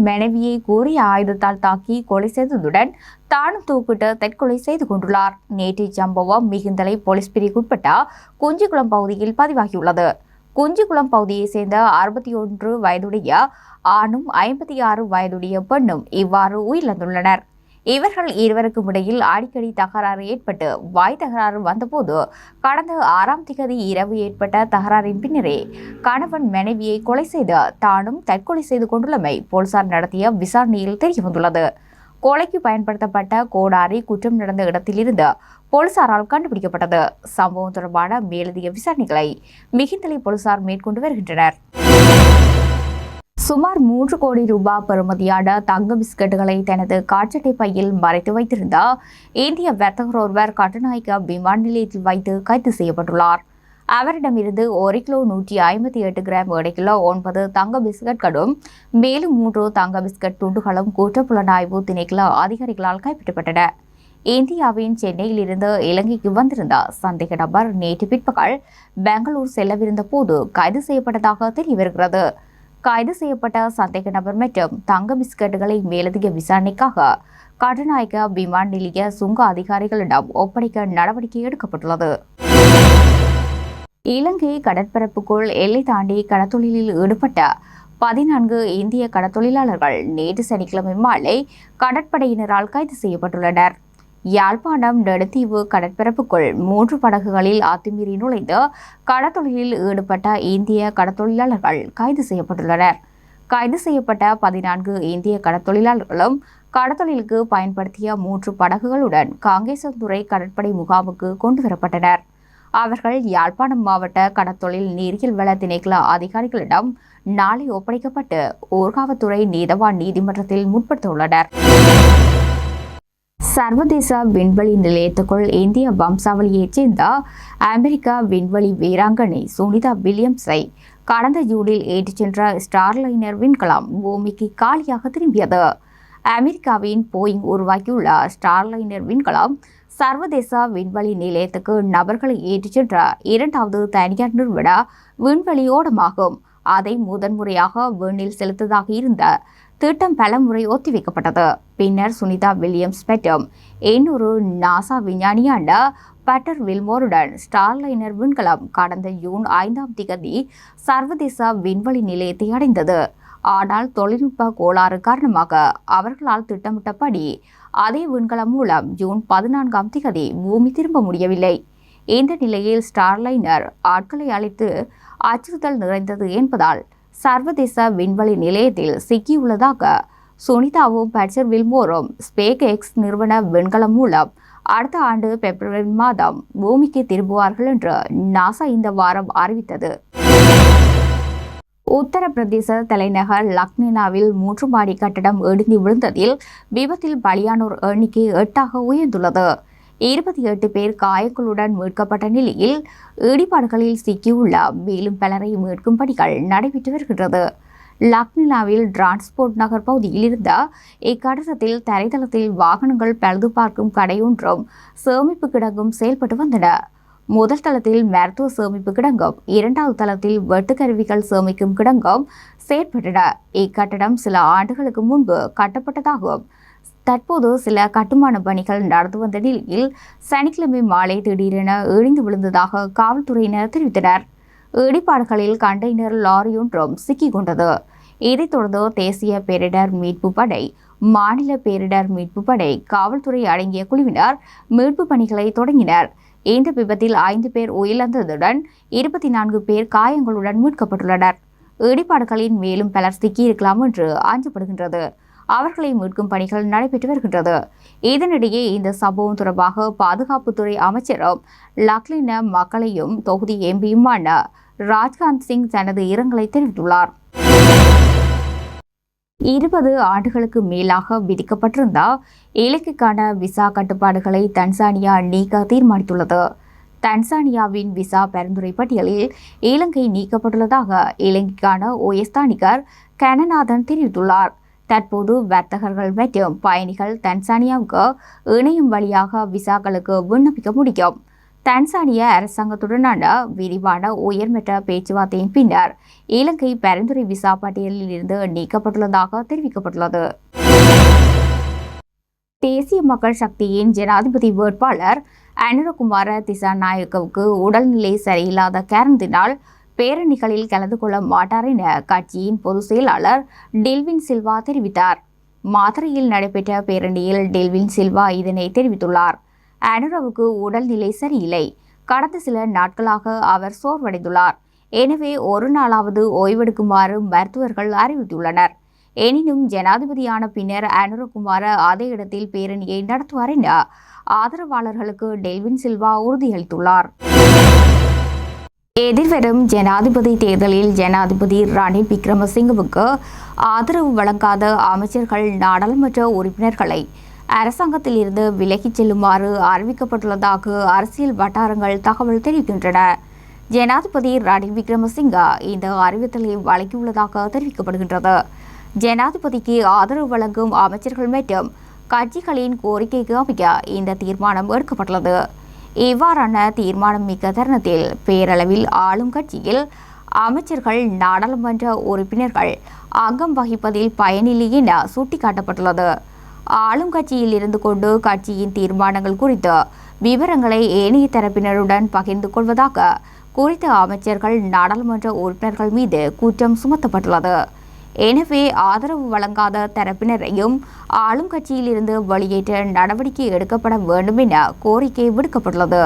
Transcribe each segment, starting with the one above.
கணவன் மனைவியை கூறிய ஆயுதத்தால் தாக்கி கொலை செய்ததுடன் தானும் தூக்கிட்டு தற்கொலை செய்து கொண்டுள்ளார். நேற்றைய சம்பவம் மிகுந்தலை போலீஸ் பிரிவுக்குட்பட்ட குஞ்சிக்குளம் பகுதியில் பதிவாகியுள்ளது. குஞ்சிக்குளம் பகுதியைச் சேர்ந்த அறுபத்தி ஒன்று வயதுடைய ஆணும் ஐம்பத்தி ஆறு வயதுடைய பெண்ணும் இவ்வாறு உயிரிழந்துள்ளனர். இவர்கள் இருவருக்கும் இடையில் அடிக்கடி தகராறு ஏற்பட்டு வாய் தகராறு வந்தபோது கடந்த ஆறாம் திகதி இரவு ஏற்பட்ட தகராறின் பின்னரே கணவன் மனைவியை கொலை செய்து தானும் தற்கொலை செய்து கொண்டுள்ளமை போலீசார் நடத்திய விசாரணையில் தெரியவந்துள்ளது கொலைக்கு பயன்படுத்தப்பட்ட கோடாரி குற்றம் நடந்த இடத்திலிருந்து போலீசாரால் கண்டுபிடிக்கப்பட்டது. சம்பவம் தொடர்பான மேலதிக விசாரணைகளை மிகுந்தலை போலீசார் மேற்கொண்டு வருகின்றனர். சுமார் மூன்று கோடி ரூபாய் பெறுமதியான தங்க பிஸ்கட்டுகளை தனது காட்சட்டை பையில் மறைத்து வைத்திருந்த இந்திய வர்த்தகர் ஒருவர் கட்டுநாயக்க விமான நிலையத்தில் வைத்து கைது செய்யப்பட்டுள்ளார். அவரிடமிருந்து ஒரு கிலோ நூற்றி ஐம்பத்தி எட்டு கிராம் ஒரு கிலோ ஒன்பது தங்க பிஸ்கட்களும் மேலும் மூன்று தங்க பிஸ்கட் துண்டுகளும் குற்றப்புலனாய்வு திணைக்கள அதிகாரிகளால் கைப்பற்றப்பட்டன. இந்தியாவின் சென்னையிலிருந்து இலங்கைக்கு வந்திருந்த சந்தேக நபர் நேற்று பிற்பகல் பெங்களூர் செல்லவிருந்த போது கைது செய்யப்பட்டதாக தெரியவருகிறது. கைது செய்யப்பட்ட சந்தேக நபர் மற்றும் தங்க பிஸ்கட்டுகளை மேலதிக விசாரணைக்காக கட்டுநாயக்க விமான நிலைய சுங்க அதிகாரிகளிடம் ஒப்படைக்க நடவடிக்கை எடுக்கப்பட்டுள்ளது. இலங்கை கடற்பரப்புக்குள் எல்லை தாண்டி கடத்தொழிலில் ஈடுபட்ட பதினான்கு இந்திய கடத்தொழிலாளர்கள் நேற்று சனிக்கிழமை மாலை கடற்படையினரால் கைது செய்யப்பட்டுள்ளனர். யாழ்ப்பாணம் நெடுத்தீவு கடற்பரப்புக்குள் மூன்று படகுகளில் அத்துமீறி நுழைந்து கடத்தொழிலில் ஈடுபட்ட இந்திய கடத்தொழிலாளர்கள் கைது செய்யப்பட்டுள்ளனர். கைது செய்யப்பட்ட பதினான்கு இந்திய கடத்தொழிலாளர்களும் கடத்தொழிலுக்கு பயன்படுத்திய மூன்று படகுகளுடன் காங்கேசந்துறை கடற்படை முகாமுக்கு கொண்டுவரப்பட்டனர் அவர்கள் யாழ்ப்பாணம் மாவட்ட கடத்தொழில் நீரியல் வள திணைக்கள அதிகாரிகளிடம் நாளை ஒப்படைக்கப்பட்டு ஊர்காவத்துறை நீதவான் நீதிமன்றத்தில் முற்படுத்தவுள்ளனர். சர்வதேச விண்வெளி நிலையத்துக்குள் இந்திய வம்சாவளியைச் சேர்ந்த அமெரிக்கா விண்வெளி வீராங்கனை சுனிதா வில்லியம்ஸை கடந்த ஜூனில் ஏற்றிச் சென்ற ஸ்டார்லைனர் விண்கலம் பூமிக்கு காலியாக திரும்பியது. அமெரிக்காவின் போயிங் உருவாக்கியுள்ள ஸ்டார்லைனர் விண்கலம் சர்வதேச விண்வெளி நிலையத்துக்கு நபர்களை ஏற்றிச் சென்ற இரண்டாவது தனியார் நிறுவன விண்வெளி ஓடமாகும் அதை முதன்முறையாக விண்ணில் செலுத்ததாக இருந்த திட்டம் பலமுறை ஒத்திவைக்கப்பட்டது. பின்னர் சுனிதா வில்லியம்ஸ் மற்றும் இன்னொரு நாசா விஞ்ஞானியான பட்டர் வில்மோருடன் ஸ்டார்லைனர் விண்கலம் கடந்த ஜூன் ஐந்தாம் திகதி சர்வதேச விண்வெளி நிலையத்தை அடைந்தது. ஆனால் தொழில்நுட்ப கோளாறு காரணமாக அவர்களால் திட்டமிட்டபடி அதே விண்கலம் மூலம் ஜூன் பதினான்காம் திகதி பூமி திரும்ப முடியவில்லை. இந்த நிலையில் ஸ்டார்லைனர் ஆட்களை அழைத்து அச்சுறுத்தல் நிறைந்தது என்பதால் சர்வதேச விண்வெளி நிலையத்தில் சிக்கியுள்ளதாக சுனிதாவும் பட்சர் வில்மோரும் ஸ்பேக் எக்ஸ் நிறுவன விண்கலம் மூலம் அடுத்த ஆண்டு பிப்ரவரி மாதம் பூமிக்கு திரும்புவார்கள் என்று நாசா இந்த வாரம் அறிவித்தது. உத்தரப்பிரதேச தலைநகர் லக்னினாவில் மூன்று மாடி கட்டடம் இடிந்து விழுந்ததில் விபத்தில் பலியானோர் எண்ணிக்கை எட்டாக உயர்ந்துள்ளது. இருபத்தி எட்டு பேர் காயங்களுடன் மீட்கப்பட்ட நிலையில் இடிபாடுகளில் சிக்கியுள்ள மேலும் பலரை மீட்கும் பணிகள் நடைபெற்று வருகின்றது. லக்னோவில் டிரான்ஸ்போர்ட் நகர் பகுதியில் இருந்த இக்கட்டடத்தில் தரைதளத்தில் வாகனங்கள் பழுது பார்க்கும் கடையொன்றும் சேமிப்பு கிடங்கும் செயல்பட்டு வந்தன. முதல் தளத்தில் மருத்துவ சேமிப்பு கிடங்கும் இரண்டாவது தளத்தில் வெட்டுக்கருவிகள் சேமிக்கும் கிடங்கும் செயற்பட்டன. இக்கட்டடம் சில ஆண்டுகளுக்கு முன்பு கட்டப்பட்டதாகும். தற்போது சில கட்டுமான பணிகள் நடந்து வந்த நிலையில் சனிக்கிழமை மாலை திடீரென இடிந்து விழுந்ததாக காவல்துறையினர் தெரிவித்தனர். இடிபாடுகளில் கண்டெய்னர் லாரி ஒன்றும் சிக்கிக் கொண்டது. இதைத் தொடர்ந்து தேசிய பேரிடர் மீட்பு படை மாநில பேரிடர் மீட்பு படை காவல்துறை அடங்கிய குழுவினர் மீட்பு பணிகளை தொடங்கினர். இந்த விபத்தில் ஐந்து பேர் உயிரிழந்ததுடன் இருபத்தி நான்கு பேர் காயங்களுடன் மீட்கப்பட்டுள்ளனர். இடிபாடுகளின் மேலும் பலர் சிக்கியிருக்கலாம் என்று அஞ்சப்படுகின்றது. அவர்களை மீட்கும் பணிகள் நடைபெற்று வருகின்றது. இதனிடையே இந்த சம்பவம் தொடர்பாக பாதுகாப்புத்துறை அமைச்சரும் லக்லின மக்களையும் தொகுதி எம்பியுமான ராஜ்காந்த் சிங் தனது இரங்கலை தெரிவித்துள்ளார். இருபது ஆண்டுகளுக்கு மேலாக விதிக்கப்பட்டிருந்த இலங்கைக்கான விசா கட்டுப்பாடுகளை தன்சானியா நீக்க தீர்மானித்துள்ளது. தன்சானியாவின் விசா பரிந்துரை பட்டியலில் இலங்கை நீக்கப்பட்டுள்ளதாக இலங்கைக்கான ஓஎஸ்தானிகர் கனநாதன் தெரிவித்துள்ளார். தற்போது வர்த்தகர்கள் மற்றும் பயணிகள் தன்சானியாவுக்கு இணையம் வழியாக விசாக்களுக்கு விண்ணப்பிக்க முடியும். தன்சானிய அரசாங்கத்துடனான விரிவான உயர்மட்ட பேச்சுவார்த்தையின் பின்னர் இலங்கை பரிந்துரை விசா பட்டியலில் இருந்து நீக்கப்பட்டுள்ளதாக தெரிவிக்கப்பட்டுள்ளது. தேசிய மக்கள் சக்தியின் ஜனாதிபதி வேட்பாளர் அனுரகுமார திசாநாயக்கவுக்கு உடல்நிலை சரியில்லாத காரணத்தினால் பேரணிகளில் கலந்து கொள்ள மாட்டார் என கட்சியின் பொதுச் செயலாளர் டெல்வின் சில்வா தெரிவித்தார். மாத்திரையில் நடைபெற்ற பேரணியில் டெல்வின் சில்வா இதனை தெரிவித்துள்ளார். அனுரவுக்கு உடல்நிலை சரியில்லை. கடந்த சில நாட்களாக அவர் சோர்வடைந்துள்ளார். எனவே ஒரு நாளாவது ஓய்வெடுக்குமாறு மருத்துவர்கள் அறிவித்துள்ளனர். எனினும் ஜனாதிபதியான பின்னர் அனுரகுமார அதே இடத்தில் பேரணியை நடத்துவார் என ஆதரவாளர்களுக்கு டெல்வின் சில்வா உறுதியளித்துள்ளார். எதிர்வரும் ஜனாதிபதி தேர்தலில் ஜனாதிபதி ரணில் விக்ரமசிங்கவுக்கு ஆதரவு வழங்காத அமைச்சர்கள் நாடாளுமன்ற உறுப்பினர்களை அரசாங்கத்திலிருந்து விலகிச் செல்லுமாறு அறிவிக்கப்பட்டுள்ளதாக அரசியல் வட்டாரங்கள் தகவல் தெரிவிக்கின்றன. ஜனாதிபதி ரணில் விக்ரமசிங்கா இந்த அறிவித்தலை வழங்கியுள்ளதாக தெரிவிக்கப்படுகின்றது. ஜனாதிபதிக்கு ஆதரவு வழங்கும் அமைச்சர்கள் மற்றும் கட்சிகளின் கோரிக்கைக்கு அமைக்க இந்த தீர்மானம் எடுக்கப்பட்டுள்ளது. இவ்வாறான தீர்மானம் மிக்க தருணத்தில் பேரளவில் ஆளும் கட்சியில் அமைச்சர்கள் நாடாளுமன்ற உறுப்பினர்கள் அங்கம் வகிப்பதில் பயனில்லை என சுட்டிக்காட்டப்பட்டுள்ளது. ஆளும் கட்சியில் இருந்து கொண்டு கட்சியின் தீர்மானங்கள் குறித்து விவரங்களை ஏனைய தரப்பினருடன் பகிர்ந்து கொள்வதாக குறித்த அமைச்சர்கள் நாடாளுமன்ற உறுப்பினர்கள் மீது குற்றம் சுமத்தப்பட்டுள்ளது. எனவே ஆதரவு வழங்காத தரப்பினரையும் ஆளும் கட்சியிலிருந்து வெளியேற்ற நடவடிக்கை எடுக்கப்பட வேண்டும் என கோரிக்கை விடுக்கப்பட்டுள்ளது.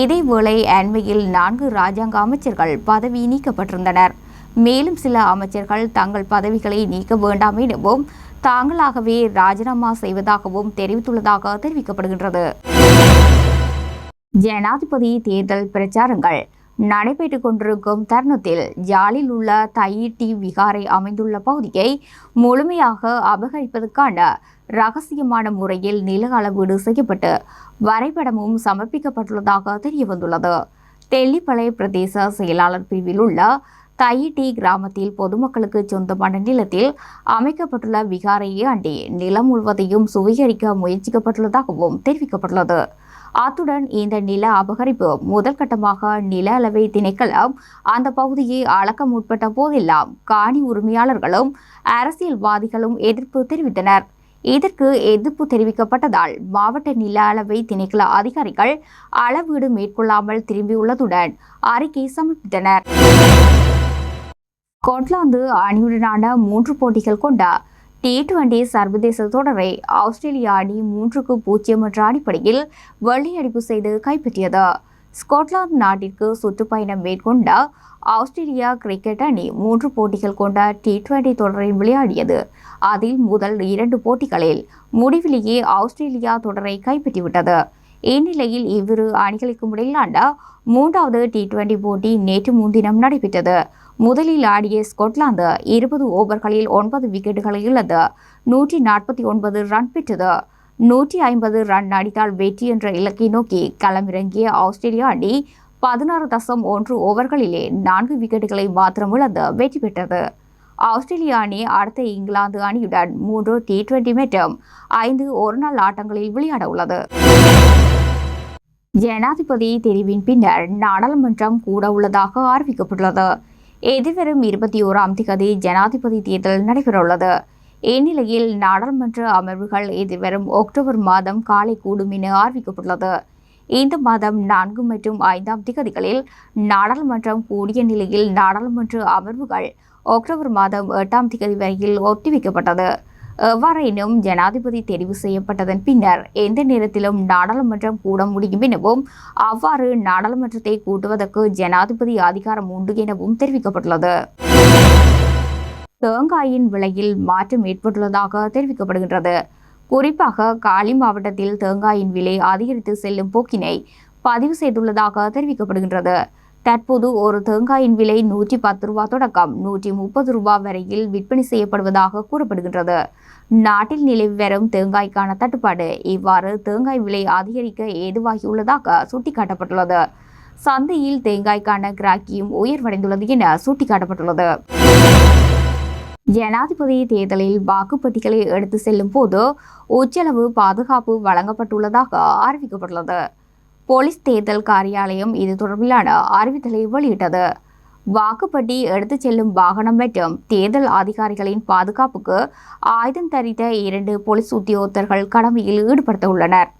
இதேவேளை அண்மையில் நான்கு ராஜாங்க அமைச்சர்கள் பதவி நீக்கப்பட்டிருந்தனர். மேலும் சில அமைச்சர்கள் தங்கள் பதவிகளை நீக்க வேண்டாம் எனவும் தாங்களாகவே ராஜினாமா செய்வதாகவும் தெரிவித்துள்ளதாக தெரிவிக்கப்படுகின்றது. ஜனாதிபதி தேர்தல் பிரச்சாரங்கள். நடைபெற்றுக் கொண்டிருக்கும் தருணத்தில் ஜாலில் உள்ள தையிட்டி விகாரை அமைந்துள்ள பகுதியை முழுமையாக அபகரிப்பதற்கான ரகசியமான முறையில் நில அளவீடு செய்யப்பட்டு வரைபடமும் சமர்ப்பிக்கப்பட்டுள்ளதாக தெரியவந்துள்ளது. தெல்லிப்பளை பிரதேச செயலாளர் பிரிவில் உள்ள தையிட்டி கிராமத்தில் பொதுமக்களுக்கு சொந்தமான நிலத்தில் அமைக்கப்பட்டுள்ள விகாரையை அண்டி நிலம் முழுவதையும் சுவீகரிக்க முயற்சிக்கப்பட்டுள்ளதாகவும் தெரிவிக்கப்பட்டுள்ளது. அத்துடன் இந்த நில அபகரிப்பு முதல் கட்டமாக நில அளவை திணைக்களம் அந்த பகுதியை அளக்க முற்பட்ட போதெல்லாம் காணி உரிமையாளர்களும் அரசியல்வாதிகளும் எதிர்ப்பு தெரிவித்தனர். இதற்கு எதிர்ப்பு தெரிவிக்கப்பட்டதால் மாவட்ட நில அளவை திணைக்கள அதிகாரிகள் அளவீடு மேற்கொள்ளாமல் திரும்பியுள்ளதுடன் அறிக்கை சமர்ப்பித்தனர். ஸ்காட்லாந்து அணியுடனான மூன்று போட்டிகள் கொண்ட டி டுவெண்டி சர்வதேச தொடரை ஆஸ்திரேலிய அணி மூன்றுக்கு பூஜ்ஜியம் என்ற அடிப்படையில் வெள்ளையடிப்பு செய்து கைப்பற்றியது. ஸ்காட்லாந்து நாட்டிற்கு சுற்றுப்பயணம் மேற்கொண்ட ஆஸ்திரேலியா கிரிக்கெட் அணி மூன்று போட்டிகள் கொண்ட டி டுவெண்டி தொடரில் விளையாடியது. அதில் முதல் இரண்டு போட்டிகளில் முடிவிலேயே ஆஸ்திரேலியா தொடரை கைப்பற்றிவிட்டது. இந்நிலையில் இவ்விரு அணிகளுக்கும் இடையிலான மூன்றாவது டி டுவெண்டி போட்டி நேற்று முன்தினம் நடைபெற்றது. முதலில் ஆடிய ஸ்கொட்லாந்து இருபது ஓவர்களில் ஒன்பது விக்கெட்டுகளை இழந்து நூற்றி நாற்பத்தி ஒன்பது ரன் பெற்றது. நூற்றி ஐம்பது ரன் அடித்தால் வெற்றி என்ற இலக்கை நோக்கி களமிறங்கிய ஆஸ்திரேலியா அணி பதினாறு தசம் ஒன்று ஓவர்களிலே நான்கு விக்கெட்டுகளை மாத்திரம் இழந்து வெற்றி பெற்றது. ஆஸ்திரேலிய அணி அடுத்த இங்கிலாந்து அணியுடன் மூன்று டி டுவெண்டி மற்றும் ஐந்து ஒருநாள் ஆட்டங்களில் விளையாட உள்ளது. ஜனாதிபதி தெரிவின் பின்னர் நாடாளுமன்றம் கூட உள்ளதாக அறிவிக்கப்பட்டுள்ளது. எதிர்வரும் இருபத்தி ஓராம் திகதி ஜனாதிபதி தேர்தல் நடைபெறவுள்ளது. இந்நிலையில் நாடாளுமன்ற அமர்வுகள் எதிர்வரும் அக்டோபர் மாதம் காலை கூடும் என அறிவிக்கப்பட்டுள்ளது. இந்த மாதம் நான்கு மற்றும் ஐந்தாம் திகதிகளில் நாடாளுமன்றம் கூடிய நிலையில் நாடாளுமன்ற அமர்வுகள் அக்டோபர் மாதம் எட்டாம் திகதி வரையில் ஒத்திவைக்கப்பட்டது. எவ்வாறெனும் ஜனாதிபதி தெரிவு செய்யப்பட்டதன் பின்னர் எந்த நேரத்திலும் நாடாளுமன்றம் கூட முடியும் எனவும் அவ்வாறு நாடாளுமன்றத்தை கூட்டுவதற்கு ஜனாதிபதி அதிகாரம் உண்டு எனவும் தெரிவிக்கப்பட்டுள்ளது. தேங்காயின் விலையில் மாற்றம் ஏற்பட்டுள்ளதாக தெரிவிக்கப்படுகின்றது. குறிப்பாக காலி மாவட்டத்தில் தேங்காயின் விலை அதிகரித்து செல்லும் போக்கினை பதிவு செய்துள்ளதாக தெரிவிக்கப்படுகின்றது. தற்போது ஒரு தேங்காயின் விலை நூற்றி பத்து ரூபா தொடக்கம். நூற்றி முப்பது ரூபா வரையில் விற்பனை செய்யப்படுவதாக கூறப்படுகின்றது. நாட்டில் நிலவி வரும் தேங்காய்க்கான தட்டுப்பாடு இவ்வாறு தேங்காய் விலை அதிகரிக்க ஏதுவாகியுள்ளதாக சுட்டிக்காட்டப்பட்டுள்ளது. சந்தையில் தேங்காய்க்கான கிராக்கியும் உயர்வடைந்துள்ளது என சுட்டிக்காட்டப்பட்டுள்ளது. ஜனாதிபதி தேர்தலில் வாக்குப்பட்டிகளை எடுத்து செல்லும் போது உச்சளவு பாதுகாப்பு வழங்கப்பட்டுள்ளதாக அறிவிக்கப்பட்டுள்ளது. போலீஸ் தேர்தல் காரியாலயம் இது தொடர்பிலான அறிவித்தலை வெளியிட்டது. வாக்குப்பட்டி எடுத்துச் செல்லும் வாகனம் மற்றும் தேர்தல் அதிகாரிகளின் பாதுகாப்புக்கு ஆயுதம் தரித்த இரண்டு போலீஸ் உத்தியோகத்தர்கள் கடமையில் ஈடுபடுத்த உள்ளனர்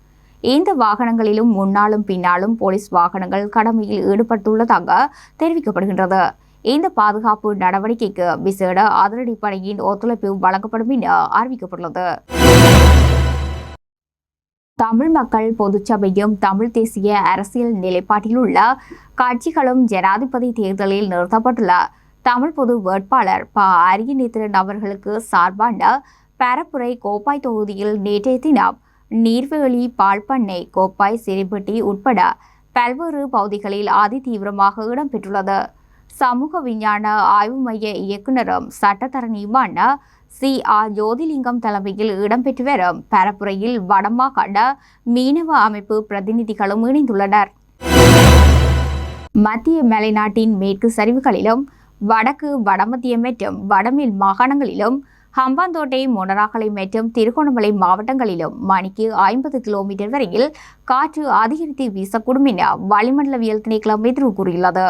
இந்த வாகனங்களிலும் முன்னாலும் பின்னாலும் போலீஸ் வாகனங்கள் கடமையில் ஈடுபட்டுள்ளதாக தெரிவிக்கப்படுகின்றது. இந்த பாதுகாப்பு நடவடிக்கைக்கு விசேட அதிரடிப்படையின் ஒத்துழைப்பு வழங்கப்படும் என அறிவிக்கப்பட்டுள்ளது. தமிழ் மக்கள் பொதுச்சபையும் தமிழ் தேசிய அரசியல் நிலைப்பாட்டில் உள்ள கட்சிகளும் ஜனாதிபதி தேர்தலில் நிறுத்தப்பட்டுள்ள தமிழ் பொது வேட்பாளர் ப. அரியநேத்திரன் அவர்களுக்கு சார்பான பரப்புரை கோப்பாய் தொகுதியில் நேற்றைய தினம் நீர்வேலி பால்பண்ணை கோப்பாய் சிறிப்பட்டி உட்பட பல்வேறு பகுதிகளில் அதிதீவிரமாக இடம்பெற்றுள்ளது. சமூக விஞ்ஞான ஆய்வு மைய இயக்குநரும் சட்டத்தரணியுமான சி. ஆர். ஜோதிலிங்கம் தலைமையில் இடம்பெற்று வரும் பரப்புரையில் வடமாகாண மீனவ அமைப்பு பிரதிநிதிகளும் இணைந்துள்ளனர். மத்திய மலைநாட்டின் மேற்கு சரிவுகளிலும் வடக்கு வடமத்திய மற்றும் வடமேல் மாகாணங்களிலும் ஹம்பாந்தோட்டை மொனராகலை மற்றும் திருகோணமலை மாவட்டங்களிலும் மணிக்கு ஐம்பது கிலோமீட்டர் வரையில் காற்று அதிகரித்து வீசக்கூடும் என வளிமண்டலவியல் திணைக்களம் எதிர்வு கூறியுள்ளது.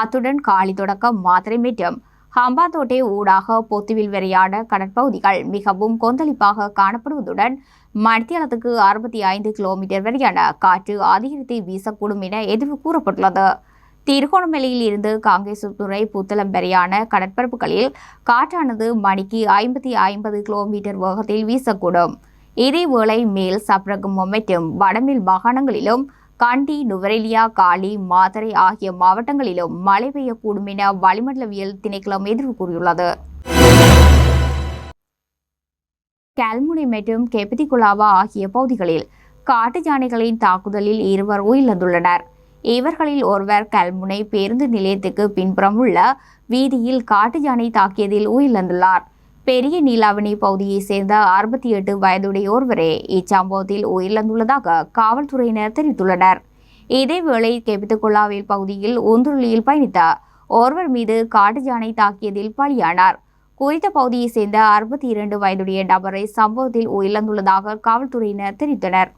அத்துடன் காலி தொடக்கம் மாத்திரை மற்றும் ஹம்பாந்தோட்டை ஊடாக பொத்துவில் வரையான கடற்பகுதிகள் மிகவும் கொந்தளிப்பாக காணப்படுவதுடன் மத்தியாலத்துக்கு அறுபத்தி ஐந்து கிலோமீட்டர் வரையான காற்று அதிகரித்து வீசக்கூடும் என எதிர்வு கூறப்பட்டுள்ளது. திருகோணமலையில் இருந்து காங்கேசத்துறை புத்தளம் வரையான கடற்பரப்புகளில் காற்றானது மணிக்கு ஐம்பத்தி ஐம்பது கிலோமீட்டர் வேகத்தில் வீசக்கூடும். இதேவேளை மேல் சப்ரகம் மொமெட்டும் வடமேல் மாகாணங்களிலும் கண்டி நுவரெலியா காலி மாதரை ஆகிய மாவட்டங்களிலும் மழை பெய்யக்கூடும் என வளிமண்டலவியல் திணைக்களம் எதிர்வு கூறியுள்ளது. கல்முனை மற்றும் கெபதிகுலாவா ஆகிய பகுதிகளில் காட்டு யானைகளின் தாக்குதலில் இருவர் உயிரிழந்துள்ளனர். இவர்களில் ஒருவர் கல்முனை பேருந்து நிலையத்துக்கு பின்புறம் உள்ள வீதியில் காட்டு யானை தாக்கியதில் உயிரிழந்துள்ளார். பெரிய நீலாவணி பகுதியைச் சேர்ந்த அறுபத்தி எட்டு வயதுடைய ஒருவரே இச்சம்பவத்தில் உயிரிழந்துள்ளதாக காவல்துறையினர் தெரிவித்துள்ளனர். இதேவேளை கெபித்துக்குல்லாவில் பகுதியில் உந்துருளியில் பயணித்த ஒருவர் மீது காட்டு யானை தாக்கியதில் பலியானார். குறித்த பகுதியைச் சேர்ந்த அறுபத்தி இரண்டு வயதுடைய நபரை சம்பவத்தில் உயிரிழந்துள்ளதாக காவல்துறையினர் தெரிவித்தனர்.